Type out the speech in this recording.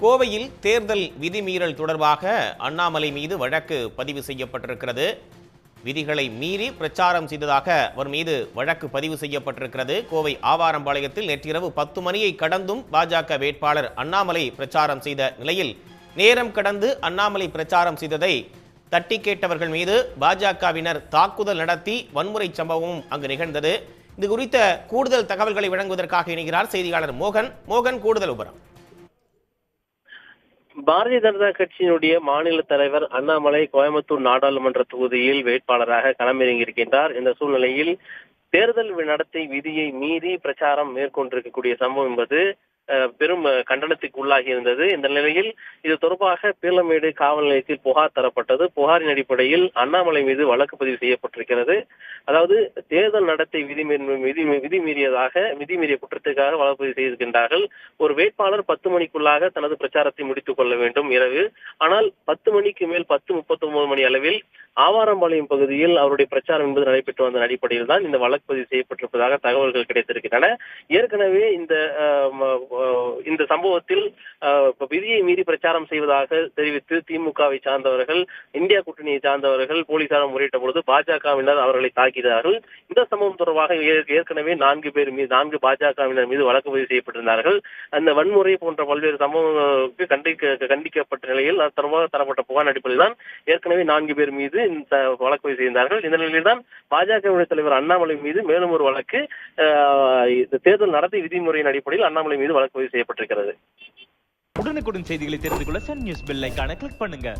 கோவையில் தேர்தல் விதிமீறல் தொடர்பாக அண்ணாமலை மீது வழக்கு பதிவு செய்யப்பட்டிருக்கிறது. விதிகளை மீறி பிரச்சாரம் செய்ததாக அவர் மீது வழக்கு பதிவு செய்யப்பட்டிருக்கிறது. கோவை ஆவாரம்பாளையத்தில் நேற்றிரவு பத்து மணியை கடந்தும் பாஜக வேட்பாளர் அண்ணாமலை பிரச்சாரம் செய்த நிலையில் நேரம் கடந்து அண்ணாமலை பிரச்சாரம் செய்ததை தட்டி கேட்டவர்கள் மீது பாஜகவினர் தாக்குதல் நடத்தி வன்முறை சம்பவமும் அங்கு நிகழ்ந்தது. இது குறித்த கூடுதல் தகவல்களை வழங்குவதற்காக இணைகிறார் செய்தியாளர் மோகன். மோகன் கூடுதல் உபரம் பாரதிய ஜனதா கட்சியினுடைய மாநில தலைவர் அண்ணாமலை கோயம்புத்தூர் நாடாளுமன்ற தொகுதியில் வேட்பாளராக களமிறங்கியிருக்கின்றார். இந்த சூழ்நிலையில் தேர்தல் நடத்தை விதியை மீறி பிரச்சாரம் மேற்கொண்டிருக்கக்கூடிய சம்பவம் என்பது பெரும் கண்டனத்துக்கு உள்ளாகி இருந்தது. இந்த நிலையில் இது தொடர்பாக பீளமேடு காவல் நிலையத்தில் புகார் தரப்பட்டது. புகாரின் அடிப்படையில் அண்ணாமலை மீது வழக்கு பதிவு செய்யப்பட்டிருக்கிறது. அதாவது தேர்தல் நடத்தை விதி விதி விதி மீறியதாக விதி மீறிய குற்றத்துக்காக வழக்கு பதிவு செய்திருக்கின்றார்கள். ஒரு வேட்பாளர் பத்து மணிக்குள்ளாக தனது பிரச்சாரத்தை முடித்துக் கொள்ள வேண்டும் இரவு. ஆனால் பத்து மணிக்கு மேல் பத்து முப்பத்தி ஒன்பது மணி அளவில் ஆவாரம்பாளையம் பகுதியில் அவருடைய பிரச்சாரம் என்பது நடைபெற்று வந்த அடிப்படையில் தான் இந்த வழக்கு பதிவு செய்யப்பட்டிருப்பதாக தகவல்கள் கிடைத்திருக்கின்றன. ஏற்கனவே இந்த இந்த சம்பவத்தில் விதியை மீறி பிரச்சாரம் செய்வதாக தெரிவித்து திமுகவை சார்ந்தவர்கள் இந்தியா கூட்டணியை சார்ந்தவர்கள் போலீசார் முறையிட்ட பொழுது பாஜகவினர் அவர்களை தாக்கினார்கள். இந்த சம்பவம் தொடர்பாக ஏற்கனவே நான்கு பேர் மீது நான்கு பாஜகவினர் மீது வழக்கு பதிவு செய்யப்பட்டிருந்தார்கள். அந்த வன்முறை போன்ற பல்வேறு சம்பவங்களுக்கு கண்டிக்க கண்டிக்கப்பட்ட நிலையில் தொடர்பாக தரப்பட்ட புகார் அடிப்படையில் தான் ஏற்கனவே நான்கு பேர் மீது இந்த வழக்கு செய்தார்கள். இந்த நிலையில்தான் பாஜக தலைவர் அண்ணாமலை மீது மேலும் ஒரு வழக்கு தேர்தல் நடத்தை விதிமுறையின் அடிப்படையில் அண்ணாமலை மீது வழக்கு பதிவு செய்யப்பட்டிருக்கிறது. உடனுக்குடன் செய்திகளை தெரிந்து கொள்ள சன் நியூஸ் பெல் கிளிக் பண்ணுங்க.